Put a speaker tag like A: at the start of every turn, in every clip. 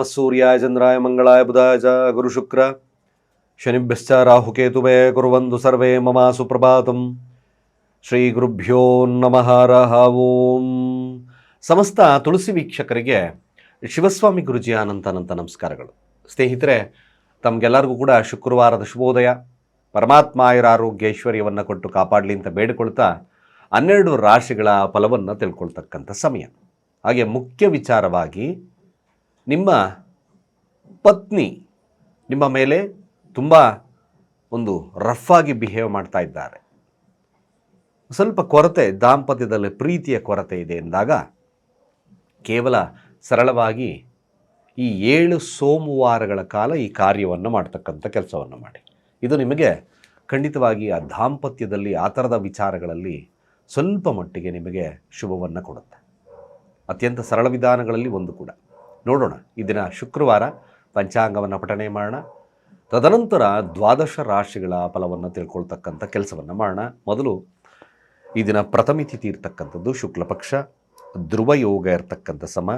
A: ನಮಃ ಸೂರ್ಯಾಯ ಚಂದ್ರಾಯ ಮಂಗಳಾಯ ಬುಧಾಯ ಚ ಗುರುಶುಕ್ರ ಶನಿಭ್ಯಶ್ಚ ರಾಹುಕೇತುವೇ ಕುರುವಂದು ಸರ್ವೇ ಮಮ ಸುಪ್ರಭಾತಂ ಶ್ರೀ ಗುರುಭ್ಯೋ ನಮಃ ರಹಾವೋಂ ಓಂ ಸಮಸ್ತ ತುಳಸಿ ವೀಕ್ಷಕರಿಗೆ ಶಿವಸ್ವಾಮಿ ಗುರುಜಿ ಅನಂತ ನಮಸ್ಕಾರಗಳು ಸ್ನೇಹಿತರೆ ತಮಗೆಲ್ಲರಿಗೂ ಕೂಡ ಶುಕ್ರವಾರದ ಶುಭೋದಯ ಪರಮಾತ್ಮ ಆಯುರ ಆರೋಗ್ಯ ಐಶ್ವರ್ಯವನ್ನು ಕೊಟ್ಟು ಕಾಪಾಡಲಿ ಅಂತ ಬೇಡಿಕೊಳ್ತಾ ಹನ್ನೆರಡು ರಾಶಿಗಳ ಫಲವನ್ನು ತಿಳ್ಕೊಳ್ತಕ್ಕಂಥ ಸಮಯ ಹಾಗೆ ಮುಖ್ಯ ವಿಚಾರವಾಗಿ ನಿಮ್ಮ ಪತ್ನಿ ನಿಮ್ಮ ಮೇಲೆ ತುಂಬ ಒಂದು ರಫ್ ಆಗಿ ಬಿಹೇವ್ ಮಾಡ್ತಾ ಇದ್ದಾರೆ. ಸ್ವಲ್ಪ ಕೊರತೆ, ದಾಂಪತ್ಯದಲ್ಲಿ ಪ್ರೀತಿಯ ಕೊರತೆ ಇದೆ ಎಂದಾಗ ಕೇವಲ ಸರಳವಾಗಿ ಈ ಏಳು ಸೋಮವಾರಗಳ ಕಾಲ ಈ ಕಾರ್ಯವನ್ನು ಮಾಡ್ತಕ್ಕಂಥ ಕೆಲಸವನ್ನು ಮಾಡಿ. ಇದು ನಿಮಗೆ ಖಂಡಿತವಾಗಿ ಆ ದಾಂಪತ್ಯದಲ್ಲಿ ಆ ಥರದ ವಿಚಾರಗಳಲ್ಲಿ ಸ್ವಲ್ಪ ಮಟ್ಟಿಗೆ ನಿಮಗೆ ಶುಭವನ್ನು ಕೊಡುತ್ತೆ. ಅತ್ಯಂತ ಸರಳ ವಿಧಾನಗಳಲ್ಲಿ ಒಂದು ಕೂಡ. ನೋಡೋಣ. ಈ ದಿನ ಶುಕ್ರವಾರ ಪಂಚಾಂಗವನ್ನು ಪಠನೆ ಮಾಡೋಣ. ತದನಂತರ ದ್ವಾದಶ ರಾಶಿಗಳ ಫಲವನ್ನು ತಿಳ್ಕೊಳ್ತಕ್ಕಂಥ ಕೆಲಸವನ್ನು ಮಾಡೋಣ. ಮೊದಲು ಈ ದಿನ ಪ್ರಥಮಿ ತಿಥಿ ಇರ್ತಕ್ಕಂಥದ್ದು ಶುಕ್ಲಪಕ್ಷ ಧ್ರುವ ಯೋಗ ಇರ್ತಕ್ಕಂಥ ಸಮ.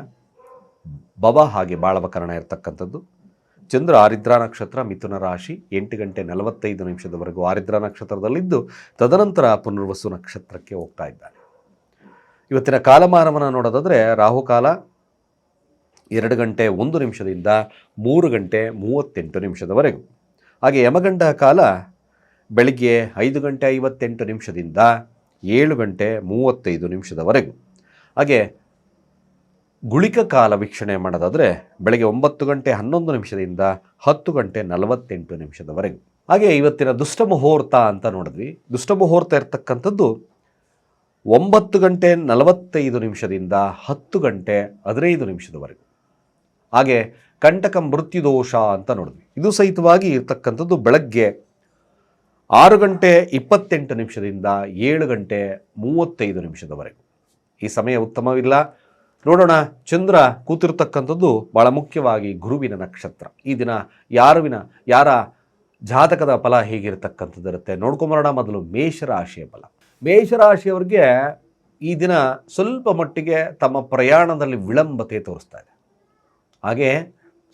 A: ಬವ ಹಾಗೆ ಬಾಳವಕರಣ ಇರ್ತಕ್ಕಂಥದ್ದು. ಚಂದ್ರ ಆರಿದ್ರಾ ನಕ್ಷತ್ರ ಮಿಥುನ ರಾಶಿ ಎಂಟು ಗಂಟೆ ನಲವತ್ತೈದು ನಿಮಿಷದವರೆಗೂ ಆರಿದ್ರಾ ನಕ್ಷತ್ರದಲ್ಲಿದ್ದು ತದನಂತರ ಪುನರ್ವಸು ನಕ್ಷತ್ರಕ್ಕೆ ಹೋಗ್ತಾ ಇದ್ದಾರೆ ಇವತ್ತಿನ ಕಾಲಮಾನವನ್ನು ನೋಡೋದಾದರೆ ರಾಹುಕಾಲ ಎರಡು ಗಂಟೆ ಒಂದು ನಿಮಿಷದಿಂದ ಮೂರು ಗಂಟೆ ಮೂವತ್ತೆಂಟು ನಿಮಿಷದವರೆಗೂ. ಹಾಗೆ ಯಮಗಂಡ ಕಾಲ ಬೆಳಿಗ್ಗೆ ಐದು ಗಂಟೆ ಐವತ್ತೆಂಟು ನಿಮಿಷದಿಂದ ಏಳು ಗಂಟೆ ಮೂವತ್ತೈದು ನಿಮಿಷದವರೆಗೂ. ಹಾಗೆ ಗುಳಿಕ ಕಾಲ ವೀಕ್ಷಣೆ ಮಾಡೋದಾದರೆ ಬೆಳಗ್ಗೆ ಒಂಬತ್ತು ಗಂಟೆ ಹನ್ನೊಂದು ನಿಮಿಷದಿಂದ ಹತ್ತು ಗಂಟೆ ನಲವತ್ತೆಂಟು ನಿಮಿಷದವರೆಗೂ. ಹಾಗೆ ಇವತ್ತಿನ ದುಷ್ಟ ಮುಹೂರ್ತ ಅಂತ ನೋಡಿದ್ವಿ. ದುಷ್ಟ ಮುಹೂರ್ತ ಇರ್ತಕ್ಕಂಥದ್ದು ಒಂಬತ್ತು ಗಂಟೆ ನಲವತ್ತೈದು ನಿಮಿಷದಿಂದ ಹತ್ತು ಗಂಟೆ ಹದಿನೈದು ನಿಮಿಷದವರೆಗೂ. ಹಾಗೆ ಕಂಟಕ ಮೃತ್ಯುದೋಷ ಅಂತ ನೋಡಿದ್ವಿ. ಇದು ಸಹಿತವಾಗಿ ಇರ್ತಕ್ಕಂಥದ್ದು ಬೆಳಗ್ಗೆ ಆರು ಗಂಟೆ ಇಪ್ಪತ್ತೆಂಟು ನಿಮಿಷದಿಂದ ಏಳು ಗಂಟೆ ಮೂವತ್ತೈದು ನಿಮಿಷದವರೆಗೂ. ಈ ಸಮಯ ಉತ್ತಮವಿಲ್ಲ. ನೋಡೋಣ, ಚಂದ್ರ ಕೂತಿರ್ತಕ್ಕಂಥದ್ದು ಭಾಳ ಮುಖ್ಯವಾಗಿ ಗುರುವಿನ ನಕ್ಷತ್ರ. ಈ ದಿನ ಯಾರುವಿನ, ಯಾರ ಜಾತಕದ ಫಲ ಹೇಗಿರತಕ್ಕಂಥದ್ದಿರುತ್ತೆ ನೋಡ್ಕೊಂಬರೋಣ ಮೊದಲು ಮೇಷರಾಶಿಯ ಫಲ. ಮೇಷರಾಶಿಯವರಿಗೆ ಈ ದಿನ ಸ್ವಲ್ಪ ಮಟ್ಟಿಗೆ ತಮ್ಮ ಪ್ರಯಾಣದಲ್ಲಿ ವಿಳಂಬತೆ ತೋರಿಸ್ತಾ ಇದೆ. ಹಾಗೆ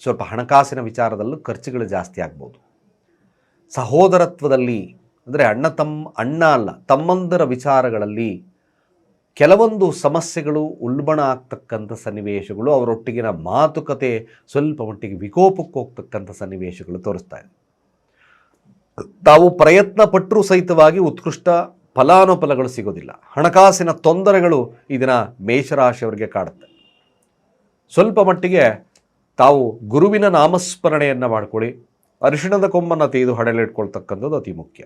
A: ಸ್ವಲ್ಪ ಹಣಕಾಸಿನ ವಿಚಾರದಲ್ಲೂ ಖರ್ಚುಗಳು ಜಾಸ್ತಿ ಆಗ್ಬೋದು. ಸಹೋದರತ್ವದಲ್ಲಿ ಅಂದರೆ ಅಣ್ಣ ತಮ್ಮ ಅಣ್ಣ ಅಲ್ಲ, ತಮ್ಮಂದರ ವಿಚಾರಗಳಲ್ಲಿ ಕೆಲವೊಂದು ಸಮಸ್ಯೆಗಳು ಉಲ್ಬಣ ಆಗ್ತಕ್ಕಂಥ ಸನ್ನಿವೇಶಗಳು ಅವರೊಟ್ಟಿಗಿನ ಮಾತುಕತೆ ಸ್ವಲ್ಪ ಮಟ್ಟಿಗೆ ವಿಕೋಪಕ್ಕೆ ಹೋಗ್ತಕ್ಕಂಥ ಸನ್ನಿವೇಶಗಳು ತೋರಿಸ್ತಾ ಇದೆ. ತಾವು ಪ್ರಯತ್ನ ಪಟ್ಟರೂ ಸಹಿತವಾಗಿ ಉತ್ಕೃಷ್ಟ ಫಲಾನುಫಲಗಳು ಸಿಗೋದಿಲ್ಲ. ಹಣಕಾಸಿನ ತೊಂದರೆಗಳು ಇದನ್ನು ದಿನ ಮೇಷರಾಶಿಯವರಿಗೆ ಕಾಡುತ್ತೆ. ಸ್ವಲ್ಪ ಮಟ್ಟಿಗೆ ತಾವು ಗುರುವಿನ ನಾಮಸ್ಮರಣೆಯನ್ನು ಮಾಡ್ಕೊಳ್ಳಿ, ಅರಿಶಿಣದ ಕೊಂಬನ್ನು ತೆಗೆದು ಹಡಲಿಟ್ಕೊಳ್ತಕ್ಕಂಥದ್ದು ಅತಿ ಮುಖ್ಯ.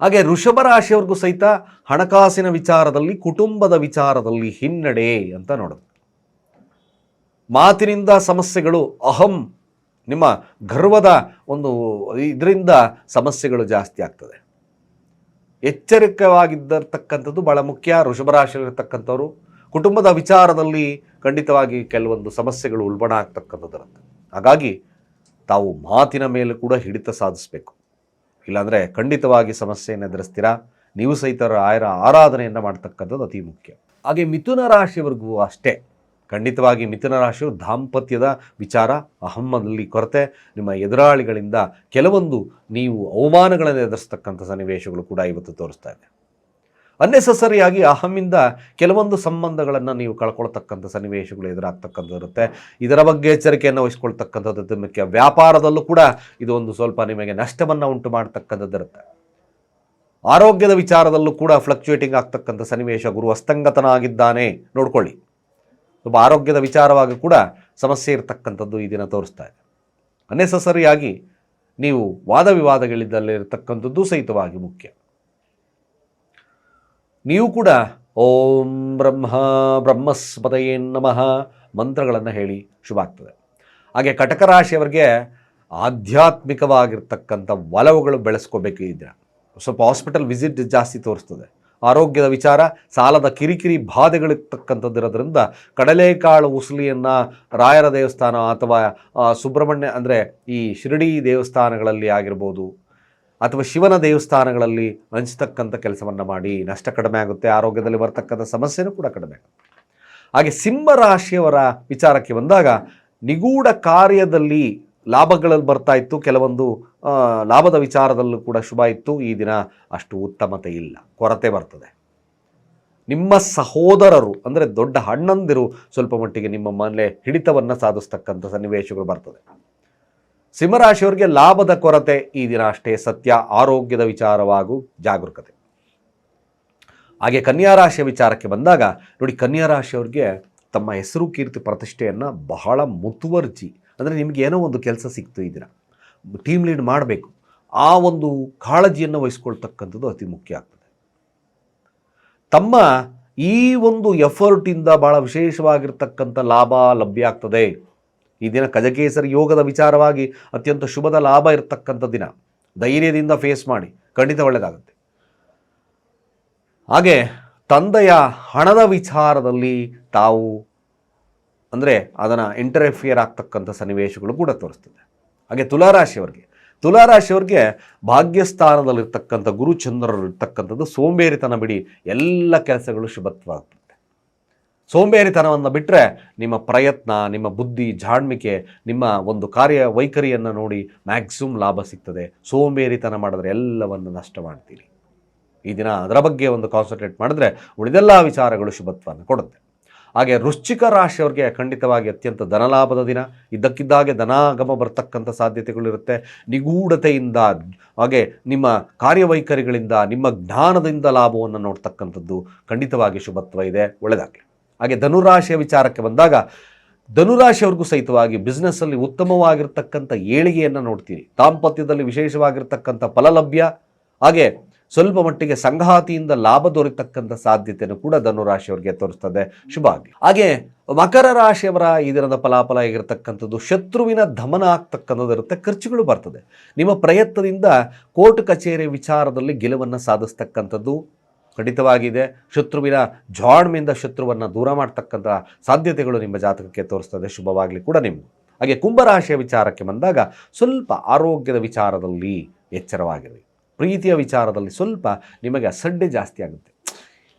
A: ಹಾಗೆ ಋಷಭ ರಾಶಿಯವ್ರಿಗೂ ಸಹಿತ ಹಣಕಾಸಿನ ವಿಚಾರದಲ್ಲಿ, ಕುಟುಂಬದ ವಿಚಾರದಲ್ಲಿ ಹಿನ್ನಡೆ ಅಂತ ನೋಡೋದು. ಮಾತಿನಿಂದ ಸಮಸ್ಯೆಗಳು ಅಹಂ, ನಿಮ್ಮ ಗರ್ವದ ಒಂದು ಇದರಿಂದ ಸಮಸ್ಯೆಗಳು ಜಾಸ್ತಿ ಆಗ್ತದೆ. ಎಚ್ಚರಿಕವಾಗಿದ್ದಿರತಕ್ಕಂಥದ್ದು ಭಾಳ ಮುಖ್ಯ. ಋಷಭ ರಾಶಿಯಲ್ಲಿರ್ತಕ್ಕಂಥವ್ರು ಕುಟುಂಬದ ವಿಚಾರದಲ್ಲಿ ಖಂಡಿತವಾಗಿ ಕೆಲವೊಂದು ಸಮಸ್ಯೆಗಳು ಉಲ್ಬಣ ಆಗ್ತಕ್ಕಂಥದ್ದಿರುತ್ತೆ ಹಾಗಾಗಿ ತಾವು ಮಾತಿನ ಮೇಲೆ ಕೂಡ ಹಿಡಿತ ಸಾಧಿಸಬೇಕು. ಇಲ್ಲಾಂದರೆ ಖಂಡಿತವಾಗಿ ಸಮಸ್ಯೆಯನ್ನು ಎದುರಿಸ್ತೀರಾ? ನೀವು ಸಹಿತ ಆಯರ ಆರಾಧನೆಯನ್ನು ಮಾಡ್ತಕ್ಕಂಥದ್ದು ಅತಿ ಮುಖ್ಯ. ಹಾಗೆ ಮಿಥುನ ರಾಶಿಯವರೆಗೂ ಅಷ್ಟೇ. ಖಂಡಿತವಾಗಿ ಮಿಥುನ ರಾಶಿಯು ದಾಂಪತ್ಯದ ವಿಚಾರ ಅಹಮ್ಮದಲ್ಲಿ ಕೊರತೆ, ನಿಮ್ಮ ಎದುರಾಳಿಗಳಿಂದ ಕೆಲವೊಂದು ನೀವು ಅವಮಾನಗಳನ್ನು ಎದುರಿಸ್ತಕ್ಕಂಥ ಸನ್ನಿವೇಶಗಳು ಕೂಡ ಇವತ್ತು ತೋರಿಸ್ತಾ ಇದೆ. ಅನ್ನೆಸಸರಿಯಾಗಿ ಅಹಮ್ಮಿಂದ ಕೆಲವೊಂದು ಸಂಬಂಧಗಳನ್ನು ನೀವು ಕಳ್ಕೊಳ್ತಕ್ಕಂಥ ಸನ್ನಿವೇಶಗಳು ಎದುರಾಗ್ತಕ್ಕಂಥದ್ದು ಇರುತ್ತೆ. ಇದರ ಬಗ್ಗೆ ಎಚ್ಚರಿಕೆಯನ್ನು ವಹಿಸ್ಕೊಳ್ತಕ್ಕಂಥದ್ದು ಮುಖ್ಯ. ವ್ಯಾಪಾರದಲ್ಲೂ ಕೂಡ ಇದು ಒಂದು ಸ್ವಲ್ಪ ನಿಮಗೆ ನಷ್ಟವನ್ನು ಉಂಟು ಮಾಡ್ತಕ್ಕಂಥದ್ದು ಇರುತ್ತೆ. ಆರೋಗ್ಯದ ವಿಚಾರದಲ್ಲೂ ಕೂಡ ಫ್ಲಕ್ಚುಯೇಟಿಂಗ್ ಆಗ್ತಕ್ಕಂಥ ಸನ್ನಿವೇಶ ಗುರು ಅಸ್ತಂಗತನಾಗಿದ್ದಾನೆ. ನೋಡ್ಕೊಳ್ಳಿ. ಸ್ವಲ್ಪ ಆರೋಗ್ಯದ ವಿಚಾರವಾಗಿ ಕೂಡ ಸಮಸ್ಯೆ ಇರತಕ್ಕಂಥದ್ದು ಈ ದಿನ ತೋರಿಸ್ತಾ ಇದೆ. ಅನ್ನೆಸಸರಿಯಾಗಿ ನೀವು ವಾದ ವಿವಾದಗಳಿದ್ದಲ್ಲಿರ್ತಕ್ಕಂಥದ್ದು ಸಹಿತವಾಗಿ ಮುಖ್ಯ. ನೀವು ಕೂಡ ಓಂ ಬ್ರಹ್ಮ ಬ್ರಹ್ಮಸ್ಪತಯೇ ನಮಃ ಮಂತ್ರಗಳನ್ನು ಹೇಳಿ ಶುಭ ಆಗ್ತದೆ. ಹಾಗೆ ಕಟಕ ರಾಶಿಯವರಿಗೆ ಆಧ್ಯಾತ್ಮಿಕವಾಗಿರ್ತಕ್ಕಂಥ ಒಲವುಗಳು ಬೆಳೆಸ್ಕೋಬೇಕು ಈ ದಿನ. ಸ್ವಲ್ಪ ಹಾಸ್ಪಿಟಲ್ ವಿಸಿಟ್ ಜಾಸ್ತಿ ತೋರಿಸ್ತದೆ. ಆರೋಗ್ಯದ ವಿಚಾರ, ಸಾಲದ ಕಿರಿಕಿರಿ ಬಾಧೆಗಳಿರ್ತಕ್ಕಂಥದ್ದಿರೋದ್ರಿಂದ ಕಡಲೆಕಾಳು ಉಸುಲಿಯನ್ನು ರಾಯರ ದೇವಸ್ಥಾನ ಅಥವಾ ಸುಬ್ರಹ್ಮಣ್ಯ ಅಂದರೆ ಈ ಶಿರಡಿ ದೇವಸ್ಥಾನಗಳಲ್ಲಿ ಆಗಿರ್ಬೋದು ಅಥವಾ ಶಿವನ ದೇವಸ್ಥಾನಗಳಲ್ಲಿ ಹಂಚತಕ್ಕಂಥ ಕೆಲಸವನ್ನು ಮಾಡಿ ನಷ್ಟ ಕಡಿಮೆ ಆಗುತ್ತೆ, ಆರೋಗ್ಯದಲ್ಲಿ ಬರ್ತಕ್ಕಂಥ ಸಮಸ್ಯೆನೂ ಕೂಡ ಕಡಿಮೆ ಆಗುತ್ತೆ. ಹಾಗೆ ಸಿಂಹ ರಾಶಿಯವರ ವಿಚಾರಕ್ಕೆ ಬಂದಾಗ ನಿಗೂಢ ಕಾರ್ಯದಲ್ಲಿ ಲಾಭಗಳಲ್ಲಿ ಬರ್ತಾ ಇತ್ತು, ಕೆಲವೊಂದು ಲಾಭದ ವಿಚಾರದಲ್ಲೂ ಕೂಡ ಶುಭ ಇತ್ತು. ಈ ದಿನ ಅಷ್ಟು ಉತ್ತಮತೆ ಇಲ್ಲ, ಕೊರತೆ ಬರ್ತದೆ. ನಿಮ್ಮ ಸಹೋದರರು, ಅಂದರೆ ದೊಡ್ಡ ಹಣ್ಣಂದಿರು ಸ್ವಲ್ಪ ಮಟ್ಟಿಗೆ ನಿಮ್ಮ ಮನೆ ಹಿಡಿತವನ್ನು ಸಾಧಿಸ್ತಕ್ಕಂಥ ಸನ್ನಿವೇಶಗಳು ಬರ್ತದೆ. ಸಿಂಹರಾಶಿಯವರಿಗೆ ಲಾಭದ ಕೊರತೆ ಈ ದಿನ ಅಷ್ಟೇ ಸತ್ಯ, ಆರೋಗ್ಯದ ವಿಚಾರವಾಗೂ ಜಾಗರೂಕತೆ. ಹಾಗೆ ಕನ್ಯಾ ರಾಶಿಯ ವಿಚಾರಕ್ಕೆ ಬಂದಾಗ ನೋಡಿ ಕನ್ಯಾ ರಾಶಿಯವ್ರಿಗೆ ತಮ್ಮ ಹೆಸರು, ಕೀರ್ತಿ, ಪ್ರತಿಷ್ಠೆಯನ್ನು ಬಹಳ ಮುತುವರ್ಜಿ, ಅಂದರೆ ನಿಮಗೆ ಏನೋ ಒಂದು ಕೆಲಸ ಸಿಕ್ತು ಈ ದಿನ. ಟೀಮ್ ಲೀಡ್ ಮಾಡಬೇಕು. ಆ ಒಂದು ಕಾಳಜಿಯನ್ನು ವಹಿಸ್ಕೊಳ್ತಕ್ಕಂಥದ್ದು ಅತಿ ಮುಖ್ಯ ಆಗ್ತದೆ. ತಮ್ಮ ಈ ಒಂದು ಎಫರ್ಟಿಂದ ಭಾಳ ವಿಶೇಷವಾಗಿರ್ತಕ್ಕಂಥ ಲಾಭ, ಲಭ್ಯ ಆಗ್ತದೆ. ಈ ದಿನ ಕಜಕೇಸರಿ ಯೋಗದ ವಿಚಾರವಾಗಿ ಅತ್ಯಂತ ಶುಭದ ಲಾಭ ಇರತಕ್ಕಂಥ ದಿನ. ಧೈರ್ಯದಿಂದ ಫೇಸ್ ಮಾಡಿ, ಖಂಡಿತ ಒಳ್ಳೆಯದಾಗುತ್ತೆ ಹಾಗೆ ತಂದೆಯ ಹಣದ ವಿಚಾರದಲ್ಲಿ ತಾವು ಅಂದರೆ ಅದನ್ನು ಇಂಟರ್ಫಿಯರ್ ಆಗ್ತಕ್ಕಂಥ ಸನ್ನಿವೇಶಗಳು ಕೂಡ ತೋರಿಸ್ತದೆ. ಹಾಗೆ ತುಲಾರಾಶಿಯವರಿಗೆ, ತುಲಾರಾಶಿಯವ್ರಿಗೆ ಭಾಗ್ಯಸ್ಥಾನದಲ್ಲಿರ್ತಕ್ಕಂಥ ಗುರುಚಂದ್ರರು ಇರ್ತಕ್ಕಂಥದ್ದು ಸೋಂಬೇರಿತನ ಬಿಡಿ ಎಲ್ಲ ಕೆಲಸಗಳು ಶುಭತ್ವಾಗ್ತದೆ ಸೋಂಬೇರಿತನವನ್ನು ಬಿಟ್ಟರೆ ನಿಮ್ಮ ಪ್ರಯತ್ನ, ನಿಮ್ಮ ಬುದ್ಧಿ, ಜಾಣ್ಮಿಕೆ, ನಿಮ್ಮ ಒಂದು ಕಾರ್ಯ ವೈಖರಿಯನ್ನು ನೋಡಿ ಮ್ಯಾಕ್ಸಿಮಮ್ ಲಾಭ ಸಿಗ್ತದೆ. ಸೋಂಬೇರಿತನ ಮಾಡಿದ್ರೆ ಎಲ್ಲವನ್ನು ನಷ್ಟ ಮಾಡ್ತೀರಿ. ಈ ದಿನ ಅದರ ಬಗ್ಗೆ ಒಂದು ಕಾನ್ಸಂಟ್ರೇಟ್ ಮಾಡಿದ್ರೆ ಉಳಿದೆಲ್ಲ ವಿಚಾರಗಳು ಶುಭತ್ವವನ್ನು ಕೊಡುತ್ತೆ. ಹಾಗೆ ವೃಶ್ಚಿಕ ರಾಶಿಯವರಿಗೆ ಖಂಡಿತವಾಗಿ ಅತ್ಯಂತ ಧನಲಾಭದ ದಿನ. ಇದ್ದಕ್ಕಿದ್ದಾಗೆ ಧನಾಗಮ ಬರ್ತಕ್ಕಂಥ ಸಾಧ್ಯತೆಗಳಿರುತ್ತೆ ನಿಗೂಢತೆಯಿಂದ, ಹಾಗೆ ನಿಮ್ಮ ಕಾರ್ಯವೈಖರಿಗಳಿಂದ, ನಿಮ್ಮ ಜ್ಞಾನದಿಂದ ಲಾಭವನ್ನು ನೋಡ್ತಕ್ಕಂಥದ್ದು ಖಂಡಿತವಾಗಿ ಶುಭತ್ವ ಇದೆ. ಒಳ್ಳೆಯದಾಗಲಿ ಹಾಗೆ ಧನುರಾಶಿಯ ವಿಚಾರಕ್ಕೆ ಬಂದಾಗ, ಧನುರಾಶಿಯವ್ರಿಗೂ ಸಹಿತವಾಗಿ ಬಿಸ್ನೆಸ್ಸಲ್ಲಿ ಉತ್ತಮವಾಗಿರ್ತಕ್ಕಂಥ ಏಳಿಗೆಯನ್ನು ನೋಡ್ತೀರಿ ದಾಂಪತ್ಯದಲ್ಲಿ ವಿಶೇಷವಾಗಿರ್ತಕ್ಕಂಥ ಫಲಲಭ್ಯ, ಹಾಗೆ ಸ್ವಲ್ಪ ಮಟ್ಟಿಗೆ ಸಂಘಾತಿಯಿಂದ ಲಾಭ ದೊರೆತಕ್ಕಂಥ ಸಾಧ್ಯತೆಯನ್ನು ಕೂಡ ಧನುರಾಶಿಯವರಿಗೆ ತೋರಿಸ್ತದೆ. ಶುಭ ಆಗಲಿ. ಹಾಗೆ ಮಕರ ರಾಶಿಯವರ ಈ ದಿನದ ಫಲಾಫಲ ಆಗಿರತಕ್ಕಂಥದ್ದು ಶತ್ರುವಿನ ದಮನ ಆಗ್ತಕ್ಕಂಥದ್ದು ಇರುತ್ತೆ, ಖರ್ಚುಗಳು ಬರ್ತದೆ. ನಿಮ್ಮ ಪ್ರಯತ್ನದಿಂದ ಕೋರ್ಟ್ ಕಚೇರಿ ವಿಚಾರದಲ್ಲಿ ಗೆಲುವನ್ನು ಸಾಧಿಸ್ತಕ್ಕಂಥದ್ದು ಖಂಡಿತವಾಗಿದೆ. ಶತ್ರುವಿನ ಜಾಣ್ಮೆಯಿಂದ ಶತ್ರುವನ್ನು ದೂರ ಮಾಡ್ತಕ್ಕಂಥ ಸಾಧ್ಯತೆಗಳು ನಿಮ್ಮ ಜಾತಕಕ್ಕೆ ತೋರಿಸ್ತದೆ. ಶುಭವಾಗಲಿ ಕೂಡ ನಿಮ್ಮ ಹಾಗೆ ಕುಂಭರಾಶಿಯ ವಿಚಾರಕ್ಕೆ ಬಂದಾಗ ಸ್ವಲ್ಪ ಆರೋಗ್ಯದ ವಿಚಾರದಲ್ಲಿ ಎಚ್ಚರವಾಗಿರಿ. ಪ್ರೀತಿಯ ವಿಚಾರದಲ್ಲಿ ಸ್ವಲ್ಪ ನಿಮಗೆ ಅಸಡ್ಡೆ ಜಾಸ್ತಿ ಆಗುತ್ತೆ.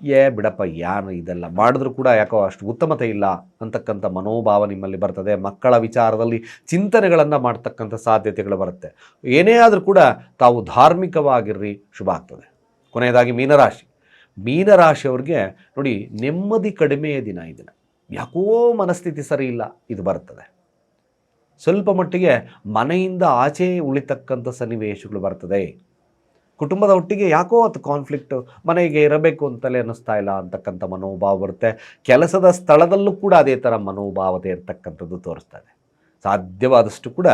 A: ಏ ಬಿಡಪ್ಪ ಯಾನು ಇದೆಲ್ಲ ಮಾಡಿದ್ರೂ ಕೂಡ ಯಾಕೋ ಅಷ್ಟು ಉತ್ತಮತೆ ಇಲ್ಲ ಅಂತಕ್ಕಂಥ ಮನೋಭಾವ ನಿಮ್ಮಲ್ಲಿ ಬರ್ತದೆ. ಮಕ್ಕಳ ವಿಚಾರದಲ್ಲಿ ಚಿಂತನೆಗಳನ್ನು ಮಾಡ್ತಕ್ಕಂಥ ಸಾಧ್ಯತೆಗಳು ಬರುತ್ತೆ. ಏನೇ ಆದರೂ ಕೂಡ ತಾವು ಧಾರ್ಮಿಕವಾಗಿರ್ರಿ, ಶುಭ ಆಗ್ತದೆ. ಕೊನೆಯದಾಗಿ ಮೀನರಾಶಿ. ಮೀನರಾಶಿಯವ್ರಿಗೆ ನೋಡಿ ನೆಮ್ಮದಿ ಕಡಿಮೆಯ ದಿನ ಈ ದಿನ. ಯಾಕೋ ಮನಸ್ಥಿತಿ ಸರಿ ಇಲ್ಲ, ಇದು ಬರ್ತದೆ. ಸ್ವಲ್ಪ ಮಟ್ಟಿಗೆ ಮನೆಯಿಂದ ಆಚೆ ಉಳಿತಕ್ಕಂಥ ಸನ್ನಿವೇಶಗಳು ಬರ್ತದೆ. ಕುಟುಂಬದ ಒಟ್ಟಿಗೆ ಯಾಕೋ ಅದು ಕಾನ್ಫ್ಲಿಕ್ಟ್ ಮನೆಗೆ ಇರಬೇಕು ಅಂತಲೇ ಅನ್ನಿಸ್ತಾ ಇಲ್ಲ ಅಂತಕ್ಕಂಥ ಮನೋಭಾವ ಬರುತ್ತೆ. ಕೆಲಸದ ಸ್ಥಳದಲ್ಲೂ ಕೂಡ ಅದೇ ಥರ ಮನೋಭಾವತೆ ಇರ್ತಕ್ಕಂಥದ್ದು ತೋರಿಸ್ತದೆ ಸಾಧ್ಯವಾದಷ್ಟು ಕೂಡ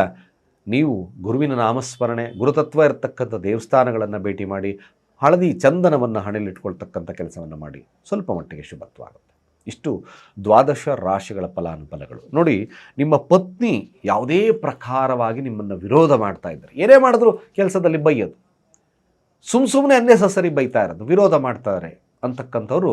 A: ನೀವು ಗುರುವಿನ ನಾಮಸ್ಮರಣೆ, ಗುರುತತ್ವ ಇರತಕ್ಕಂಥ ದೇವಸ್ಥಾನಗಳನ್ನು ಭೇಟಿ ಮಾಡಿ ಹಳದಿ ಚಂದನವನ್ನು ಹಣೆಯಲ್ಲಿಟ್ಕೊಳ್ತಕ್ಕಂಥ ಕೆಲಸವನ್ನು ಮಾಡಿ ಸ್ವಲ್ಪ ಮಟ್ಟಿಗೆ ಶುಭತ್ವ ಆಗುತ್ತೆ ಇಷ್ಟು ದ್ವಾದಶ ರಾಶಿಗಳ ಫಲಾನುಫಲಗಳು ನೋಡಿ, ನಿಮ್ಮ ಪತ್ನಿ ಯಾವುದೇ ಪ್ರಕಾರವಾಗಿ ನಿಮ್ಮನ್ನು ವಿರೋಧ ಮಾಡ್ತಾ ಇದ್ದಾರೆ ಏನೇ ಮಾಡಿದ್ರು ಕೆಲಸದಲ್ಲಿ ಬೈಯೋದು. ಸುಮ್ಮ ಸುಮ್ಮನೆ ಅನ್ನೆಸಸರಿ ಬೈತಾ ಇರೋದು, ವಿರೋಧ ಮಾಡ್ತಾರೆ ಅಂತಕ್ಕಂಥವ್ರು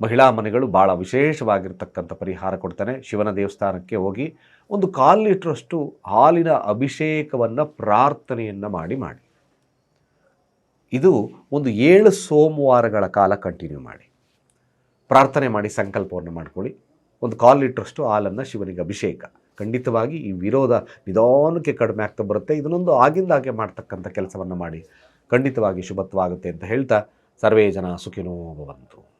A: ಮಹಿಳಾ ಮನೆಗಳು ಭಾಳ ವಿಶೇಷವಾಗಿರ್ತಕ್ಕಂಥ ಪರಿಹಾರ ಕೊಡ್ತಾನೆ. ಶಿವನ ದೇವಸ್ಥಾನಕ್ಕೆ ಹೋಗಿ ಒಂದು ಕಾಲು ಲೀಟ್ರಷ್ಟು ಹಾಲಿನ ಅಭಿಷೇಕವನ್ನು ಪ್ರಾರ್ಥನೆಯನ್ನು ಮಾಡಿ ಮಾಡಿ. ಇದು ಒಂದು ಏಳು ಸೋಮವಾರಗಳ ಕಾಲ ಕಂಟಿನ್ಯೂ ಮಾಡಿ. ಪ್ರಾರ್ಥನೆ ಮಾಡಿ, ಸಂಕಲ್ಪವನ್ನು ಮಾಡ್ಕೊಳ್ಳಿ. ಒಂದು ಕಾಲು ಲೀಟ್ರಷ್ಟು ಹಾಲನ್ನು ಶಿವನಿಗೆ ಅಭಿಷೇಕ. ಖಂಡಿತವಾಗಿ ಈ ವಿರೋಧ ನಿಧಾನಕ್ಕೆ ಕಡಿಮೆ ಆಗ್ತಾ ಬರುತ್ತೆ. ಇದನ್ನೊಂದು ಆಗಿಂದಾಗೆ ಮಾಡ್ತಕ್ಕಂಥ ಕೆಲಸವನ್ನು ಮಾಡಿ ಖಂಡಿತವಾಗಿ ಶುಭತ್ವ ಆಗುತ್ತೆ ಅಂತ ಹೇಳ್ತಾ ಸರ್ವೇ ಜನ ಸುಖಿನೋ ಭವಂತು